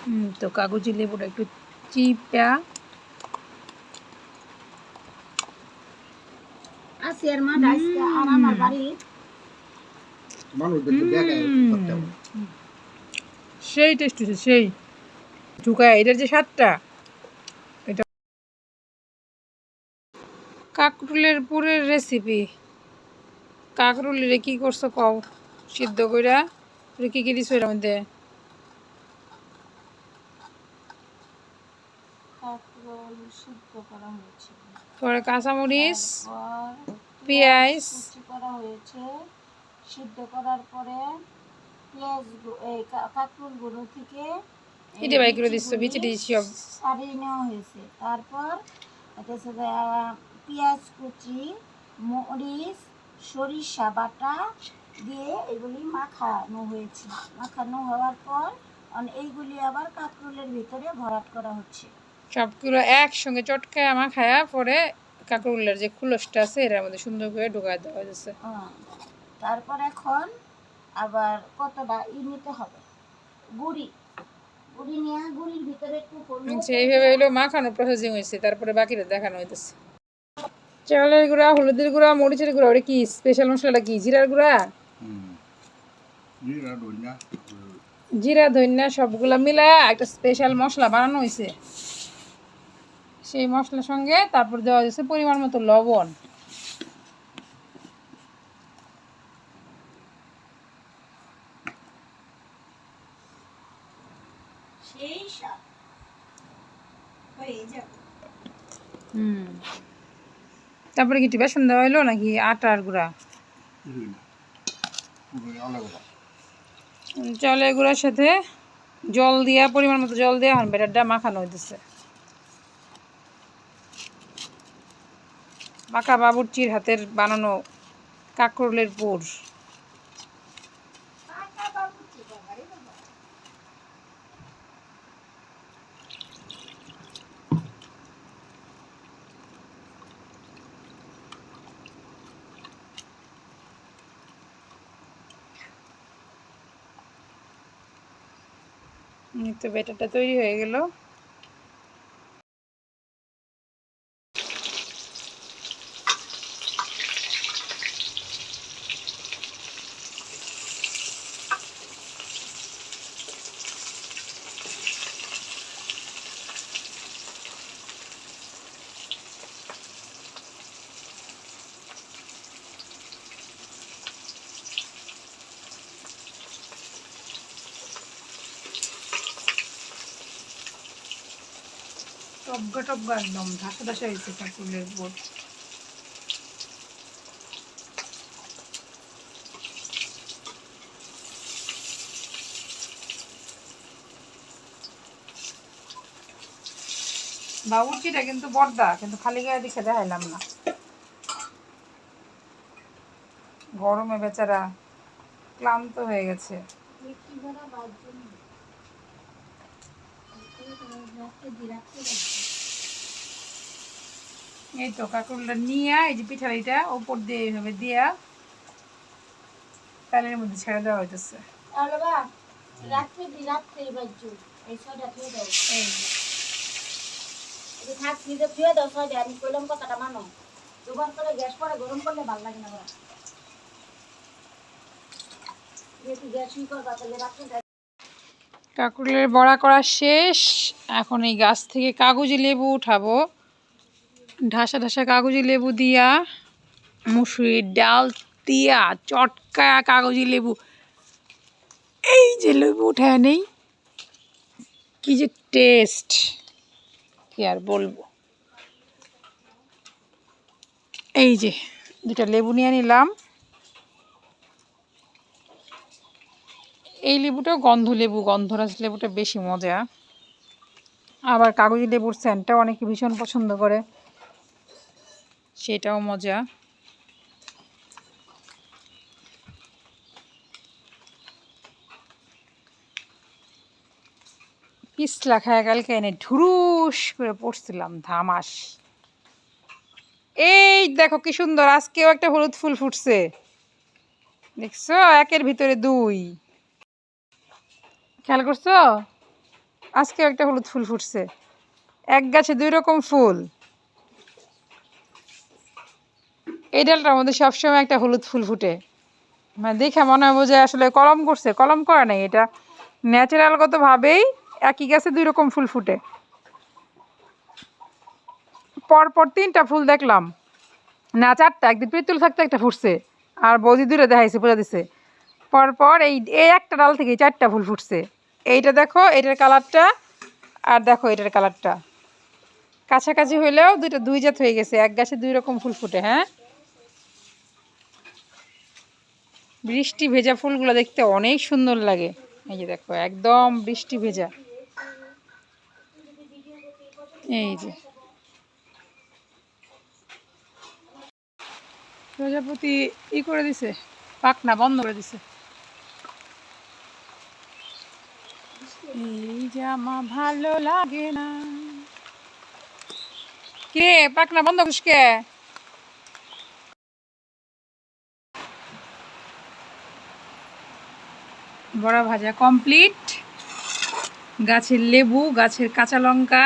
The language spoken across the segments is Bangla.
হুম, তো কাগজি লেবুটা একটু চিপা। সেই টেস্ট হয়েছে সেই। ঢুকায় এটার যে স্বাদটা এটা কাকরুলের পুরের রেসিপি কাকরুলের কি করছ কও? সিদ্ধ কইরা পরে কি কি দিছো এর মধ্যে কাঁকরোল সিদ্ধ করা হয়েছে পরে কাঁচামরিচ পেঁয়াজ। করা হয়েছে। সিদ্ধ করার পরে পেঁয়াজ এই গুঁড়ো থেকে এটা বাই করে দিচ্ছ বিচিগুলি দিচ্ছি সব। নেওয়া হয়েছে। তারপর এটা আহ, পেঁয়াজ কুচি মরিচ সরিষা বাটা দিয়ে এগুলি মাখানো হয়েছে। মাখানো হওয়ার পর এইগুলি আবার কাঁকরোলের ভিতরে ভরাট করা হচ্ছে। সবগুলো একসঙ্গে চটকায় আমার খায়া পরে কাকরুলের যে খুলসটা আছে এটার মধ্যে সুন্দর করে ঢুকায় দেওয়া যাচ্ছে হ্যাঁ। তারপর এখন আবার কতটা ই নিতে হবে? গুড়ি। গুড়ি নিয়ে গুড়ির ভিতরে একটু আচ্ছা এইভাবে হলো মাখানো প্রসেসিং হয়েছে তারপরে বাকিটা দেখানো হইতেছে। চালের গুঁড়া হলুদের গুঁড়া মরিচের গুঁড়া ওটা কি স্পেশাল মশলাটা কি? জিরার গুঁড়া? হুম। জিরা ধনিয়া জিরা ধনিয়া সবগুলা মিলায় একটা স্পেশাল মশলা বানানো হয়েছে সেই মশলার সঙ্গে তারপর দেওয়া হয়েছে পরিমাণ মতো লবণ। হুম। তারপরে কি বেসন দেওয়া হলো নাকি আটার গুঁড়া? চালের গুঁড়ার সাথে জল দিয়া পরিমাণ মতো জল দিয়ে এখন ব্যাটারটা মাখানো হইতেছে। মাখা বাবুর্চির হাতের বানানো কাকরোলের পুর তো ব্যাটারটা তৈরি হয়ে গেল। টবগা টবগা একদম, ধাসা ধাসা হয়েছে পুর বাবুর্চিটা কিন্তু বর্দা, কিন্তু খালি গায়ে দেখে দেখাইলাম না। গরমে বেচারা ক্লান্ত হয়ে গেছে কি করা বাজছে না রাখতে দি রাখতে এই তো কাকুরটা নিয়ে এই যে পিঠালিটা ওপর দিয়ে এইভাবে দিয়া তেলের মধ্যে ছেড়ে দেওয়া হইতেছে। গ্যাস পরে গরম করলে ভালো লাগে না বা গ্যাস ই করবা তাহলে রাখতে দাও কাকুরের বড়া করা শেষ। এখন এই গাছ থেকে কাগজি লেবু উঠাবো। ঢাসা ঢাসা কাগজি লেবু দিয়া, মুসুরির ডাল দিয়া, চটকা কাগজি লেবু। এই যে লেবু উঠায় নেই, কি যে টেস্ট, কি আর বলব। এই যে দুটা লেবু নিয়ে নিলাম। এই লেবুটাও গন্ধ লেবু, গন্ধরাজ লেবুটা বেশি মজা। আবার কাগজি লেবুর স্যান্টটাও অনেকে ভীষণ পছন্দ করে। সেটাও মজা। পিছলা খায় কালকে এনে ঢুরুস করে পড়ছিলাম ধামাস। এই দেখো কি সুন্দর, আজকেও একটা হলুদ ফুল ফুটছে। দেখছ? একের ভিতরে দুই। খেয়াল করছ? আজকে একটা হলুদ ফুল ফুটছে। এক গাছে দুই রকম ফুল। এই ডালটার মধ্যে সবসময় একটা হলুদ ফুল ফুটে। মানে দেখে মনে হবে যে আসলে কলম করছে। কলম করা নাই, এটা ন্যাচারালগতভাবেই একই গাছে দুই রকম ফুল ফুটে। পরপর তিনটা ফুল দেখলাম। না, চারটা, একদিন পিতুল থাকতে একটা ফুটছে। আর বৌদি দূরে দেখাইছে পূজা দিছে। পরপর এই একটা ডাল থেকে চারটা ফুল ফুটছে। এইটা দেখো, এটার কালারটা, আর দেখো এটার কালারটা। কাছাকাছি হইলেও দুইটা, দুই জাত হয়ে গেছে, এক গাছে দুই রকম ফুল ফুটে হ্যাঁ? বৃষ্টি ভেজা ফুলগুলো দেখতে অনেক সুন্দর লাগে। এই যে দেখো, একদম বৃষ্টি ভেজা। এই যে। প্রজাপতি ই করে দিছে পাকনা বন্ধ করে দিছে। এই জামা ভালো লাগে না। কে? পাকনা বন্ধ করিস কে? বড়া ভাজা কমপ্লিট গাছের লেবু গাছের কাঁচা লঙ্কা।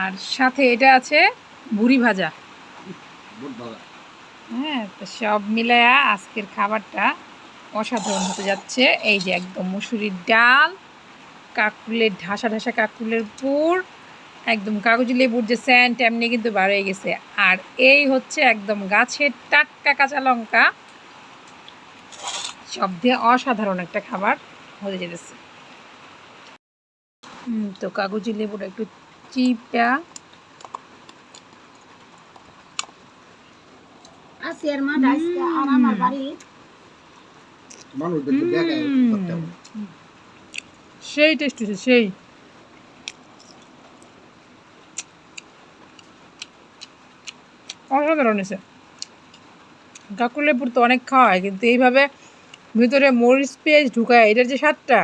আর সাথে এটা আছে ভুড়ি ভাজা। হ্যাঁ তো সব মিলায়া আজকের খাবারটা অসাধারণ হতে যাচ্ছে। এই যে একদম মুসুরির ডাল, কাকুলের ঢাসা ঢাসা কাকুলের পুর একদম কাগজি লেবুর যে স্যান্ট এমনি কিন্তু বার হয়ে গেছে। আর এই হচ্ছে একদম গাছের টাটকা কাঁচা লঙ্কা। সব দিয়ে অসাধারণ একটা খাবার হতে যেতেছে তো কাগজি লেবুটা একটু চিপা। আসিয়ার মা ডাইসকে আর আমার বাড়ি মানুষ দেখতে দেখে হুম। করতে হবে সেই টেস্ট হয়েছে সেই। অসাধারণ হয়েছে। কাকুর লেবুর তো অনেক খাওয়া হয় কিন্তু এইভাবে ভিতরে মরিচ পেঁয়াজ ঢুকায় এটার যে স্বাদটা